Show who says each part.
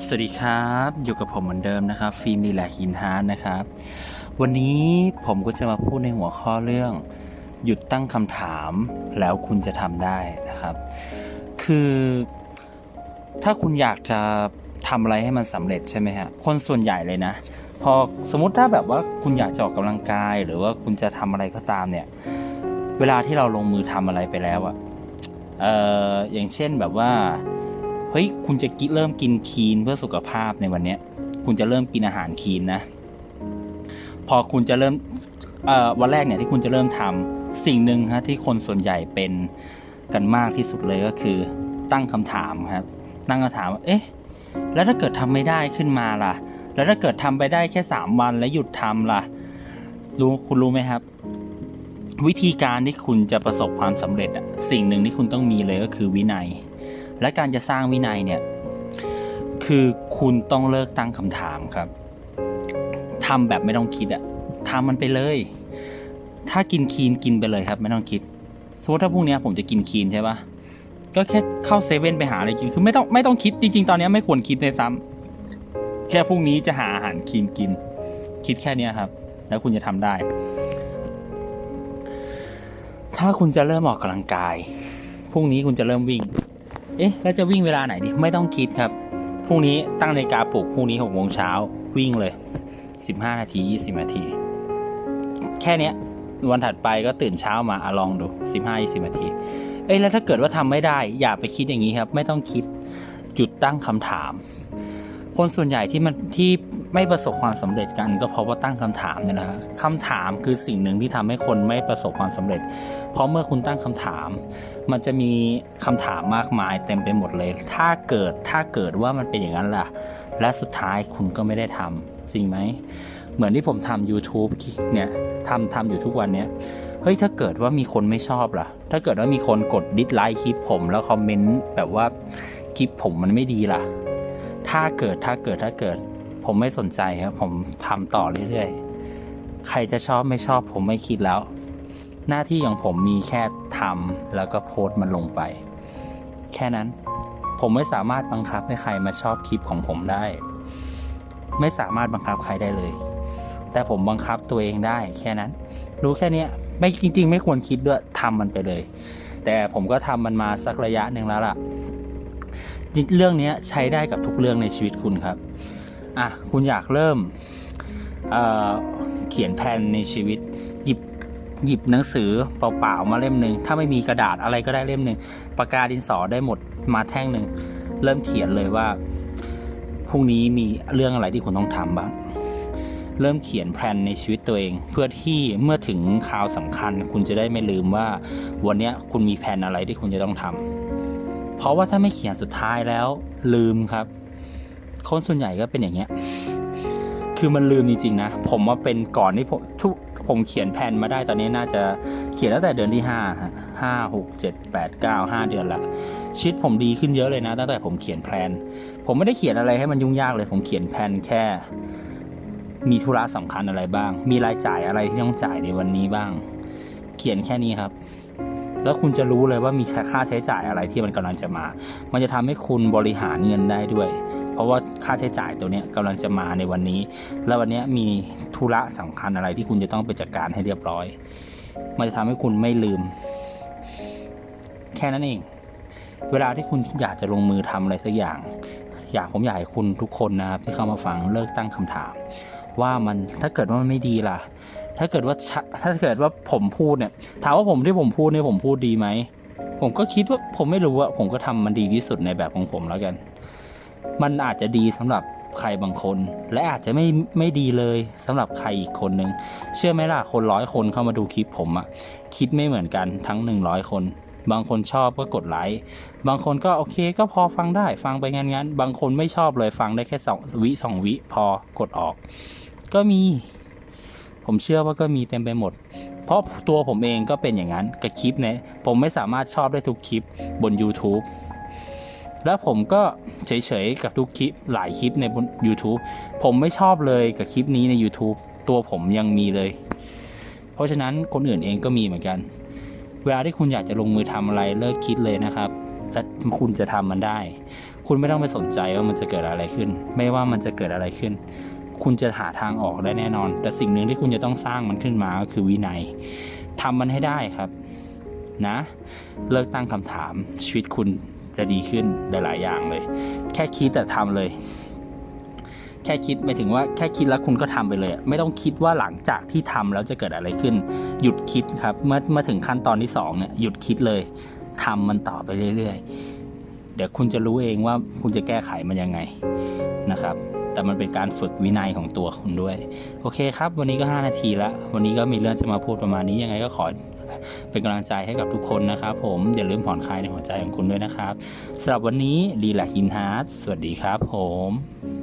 Speaker 1: สวัสดีครับ อยู่กับผมเหมือนเดิมนะครับ ฟิล์มดีแลหินฮาร์ดนะครับ วันนี้ผมก็จะมาพูดในหัวข้อเรื่อง หยุดตั้งคำถามแล้วคุณจะทำได้นะครับ คือ ถ้าคุณอยากจะทำอะไรให้มันสำเร็จใช่ไหมฮะคนส่วนใหญ่เลยนะ พอสมมติถ้าแบบว่าคุณอยากจะออกกำลังกาย หรือว่าคุณจะทำอะไรก็ตามเนี่ย เวลาที่เราลงมือทำอะไรไปแล้วอะเอออย่างเช่นแบบว่า เฮ้ยคุณจะกิเริ่มกินคีนเพื่อสุขภาพในวันเนี้ย คุณจะเริ่มกินอาหารคีนนะ พอคุณจะเริ่มวันแรกเนี่ยที่คุณจะเริ่มทำสิ่งหนึ่งฮะที่คนส่วนใหญ่เป็นกันมากที่สุดเลยก็คือ ตั้งคำถามครับ ตั้งคำถามว่าเอ๊ะแล้วถ้าเกิดทำไม่ได้ขึ้นมาล่ะ แล้วถ้าเกิดทำไปได้แค่สามวันแล้วหยุดทำล่ะ รู้คุณรู้ไหมครับ วิธีการที่คุณจะประสบความสำเร็จอะสิ่งหนึ่งที่คุณต้องมีเลยก็คือวินัย และการจะสร้างวินัยเนี่ยคือคุณต้องเลิกตั้งคำถามครับทำแบบไม่ต้องคิดอะทำมันไปเลย ถ้ากินคีนกินไปเลยครับ ไม่ต้องคิดสมมติถ้าพรุ่งนี้ผมจะกินคีนใช่ปะก็แค่เข้าเซเว่นไปหาอะไรกินคือไม่ต้องไม่ต้องคิดจริง ๆ ตอนนี้ไม่ควรคิดเลยซ้ำแค่พรุ่งนี้จะหาอาหารคีนกิน คิดแค่เนี้ครับ แล้วคุณจะทำได้ ถ้าคุณจะเริ่มออกกำลังกายพรุ่งนี้คุณจะเริ่มวิ่ง เอ๊ะแล้วจะวิ่งเวลาไหนดีไม่ต้องคิดครับพรุ่งนี้ตั้งนาฬิกาปลุกพรุ่งนี้หกโมงเช้าวิ่งเลยสิบห้านาทียี่สิบนาที แค่เนี้ยวันถัดไปก็ตื่นเช้ามาอลองดูสิบห้ายี่สิบนาที เอ้ยแล้วถ้าเกิดว่าทำไม่ได้ อย่าไปคิดอย่างนี้ครับ ไม่ต้องคิด หยุดตั้งคำถาม คนส่วนใหญ่ที่มันที่ไม่ประสบความสำเร็จกันก็เพราะว่าตั้งคำถามเนี่ยนะครับคำถามคือสิ่งหนึ่งที่ทำให้คนไม่ประสบความสำเร็จ เพราะเมื่อคุณตั้งคำถาม มันจะมีคำถามมากมายเต็มไปหมดเลย ถ้าเกิดถ้าเกิดว่ามันเป็นอย่างนั้นล่ะ และสุดท้ายคุณก็ไม่ได้ทำจริงไหมเหมือนที่ผมทำ YouTube เนี่ยทำทำอยู่ทุกวันเนี้ยเฮ้ยถ้าเกิดว่ามีคนไม่ชอบล่ะ ถ้าเกิดว่ามีคนกดดิสไลค์คลิปผมแล้วคอมเมนต์แบบว่าคลิปผมมันไม่ดีล่ะ ถ้าเกิดถ้าเกิดถ้าเกิด ผมไม่สนใจครับ ผมทำต่อเรื่อยๆ ใครจะชอบไม่ชอบผมไม่คิดแล้ว หน้าที่ของผมมีแค่ทำแล้วก็โพสต์มันลงไป แค่นั้น ผมไม่สามารถบังคับให้ใครมาชอบคลิปของผมได้ ไม่สามารถบังคับใครได้เลย แต่ผมบังคับตัวเองได้ แค่นั้น รู้แค่นี้ไม่จริง ๆ ไม่ควรคิดด้วยทำมันไปเลย แต่ผมก็ทำมันมาสักระยะหนึ่งแล้วล่ะ เรื่องนี้ใช้ได้กับทุกเรื่องในชีวิตคุณครับอะคุณอยากเริ่มเเขียนแผนในชีวิต หยิบหยิบหนังสือเปล่าๆมาเล่มหนึ่งถ้าไม่มีกระดาษอะไรก็ได้เล่มหนึ่งปากกาดินสอได้หมดมาแท่งหนึ่งเริ่มเขียนเลยว่าพรุ่งนี้มีเรื่องอะไรที่คุณต้องทำบ้างเริ่มเขียนแผนในชีวิตตัวเอง เพื่อที่เมื่อถึงคราวสำคัญ คุณจะได้ไม่ลืมว่า วันนี้คุณมีแผนอะไรที่คุณจะต้องทำ เพราะว่าถ้าไม่เขียนสุดท้ายแล้ว ลืมครับ คนส่วนใหญ่ก็เป็นอย่างเงี้ย คือมันลืมจริงๆนะ ผมว่าเป็นก่อนที่ผมทุกผมเขียนแผนมาได้ตอนนี้น่าจะเขียนตั้งแต่เดือนที่ห้าฮะห้าหกเจ็ดแปดเก้าห้าเดือนละชีวิตผมดีขึ้นเยอะเลยนะตั้งแต่ผมเขียนแผนผมไม่ได้เขียนอะไรให้มันยุ่งยากเลย ผมเขียนแผนแค่ มีธุระสำคัญอะไรบ้าง มีรายจ่ายอะไรที่ต้องจ่ายในวันนี้บ้าง เขียนแค่นี้ครับ แล้วคุณจะรู้เลยว่ามีค่าใช้จ่ายอะไรที่มันกำลังจะมา มันจะทำให้คุณบริหารเงินได้ด้วย เพราะว่าค่าใช้จ่ายตัวนี้กำลังจะมาในวันนี้ แล้ววันนี้มีธุระสำคัญอะไรที่คุณจะต้องไปจัดการให้เรียบร้อย มันจะทำให้คุณไม่ลืม แค่นั้นเอง เวลาที่คุณอยากจะลงมือทำอะไรสักอย่าง อยากผมอยากให้คุณทุกคนนะครับที่เข้ามาฟังเลิกตั้งคำถาม ว่ามันถ้าเกิดว่ามันไม่ดีล่ะ ถ้าเกิดว่าถ้าเกิดว่าผมพูดเนี่ยถามว่าผมที่ผมพูดเนี่ยผมพูดดีไหมผมก็คิดว่าผมไม่รู้อะผมก็ทำมันดีที่สุดในแบบของผมแล้วกัน มันอาจจะดีสำหรับใครบางคน และอาจจะไม่ไม่ดีเลยสำหรับใครอีกคนนึง เชื่อไหมล่ะคนร้อยคนเข้ามาดูคลิปผมอะคิดไม่เหมือนกันทั้งหนึ่งร้อยคน บางคนชอบก็กดไลค์บางคนก็โอเคก็พอฟังได้ฟังไปงั้นๆบางคนไม่ชอบเลยฟังได้แค่สองวิสองวิพอกดออก ก็มี ผมเชื่อว่าก็มีเต็มไปหมด เพราะตัวผมเองก็เป็นอย่างนั้นกับคลิปเนี่ยผมไม่สามารถชอบได้ทุกคลิปบน YouTube แล้วผมก็เฉยๆกับทุกคลิปหลายคลิปในบน YouTube ผมไม่ชอบเลยกับคลิปนี้ใน YouTube ตัวผมยังมีเลย เพราะฉะนั้นคนอื่นเองก็มีเหมือนกัน เวลาที่คุณอยากจะลงมือทำอะไรเลิกคิดเลยนะครับ แต่คุณจะทำมันได้ คุณไม่ต้องไปสนใจว่ามันจะเกิดอะไรขึ้น ไม่ว่ามันจะเกิดอะไรขึ้น คุณจะหาทางออกได้แน่นอน แต่สิ่งหนึ่งที่คุณจะต้องสร้างมันขึ้นมาก็คือวินัยทำมันให้ได้ครับ นะ เลิกตั้งคำถามชีวิตคุณจะดีขึ้นหลายๆอย่างเลย แค่คิดแต่ทำเลย แค่คิดไม่ถึงว่าแค่คิดแล้วคุณก็ทำไปเลย ไม่ต้องคิดว่าหลังจากที่ทำแล้วจะเกิดอะไรขึ้น หยุดคิดครับ เมื่อเมื่อถึงขั้นตอนที่สองเนี่ยหยุดคิดเลยทำมันต่อไปเรื่อย ๆ เดี๋ยวคุณจะรู้เองว่าคุณจะแก้ไขมันยังไง นะครับ แต่มันเป็นการฝึกวินัยของตัวคุณด้วย โอเคครับ วันนี้ก็ 5 นาทีละ วันนี้ก็มีเรื่องจะมาพูดประมาณนี้ยังไงก็ขอเป็นกำลังใจให้กับทุกคนนะครับผม อย่าลืมผ่อนคลายในหัวใจของคุณด้วยนะครับสำหรับวันนี้ดีแลกอินฮาร์ดสวัสดีครับผม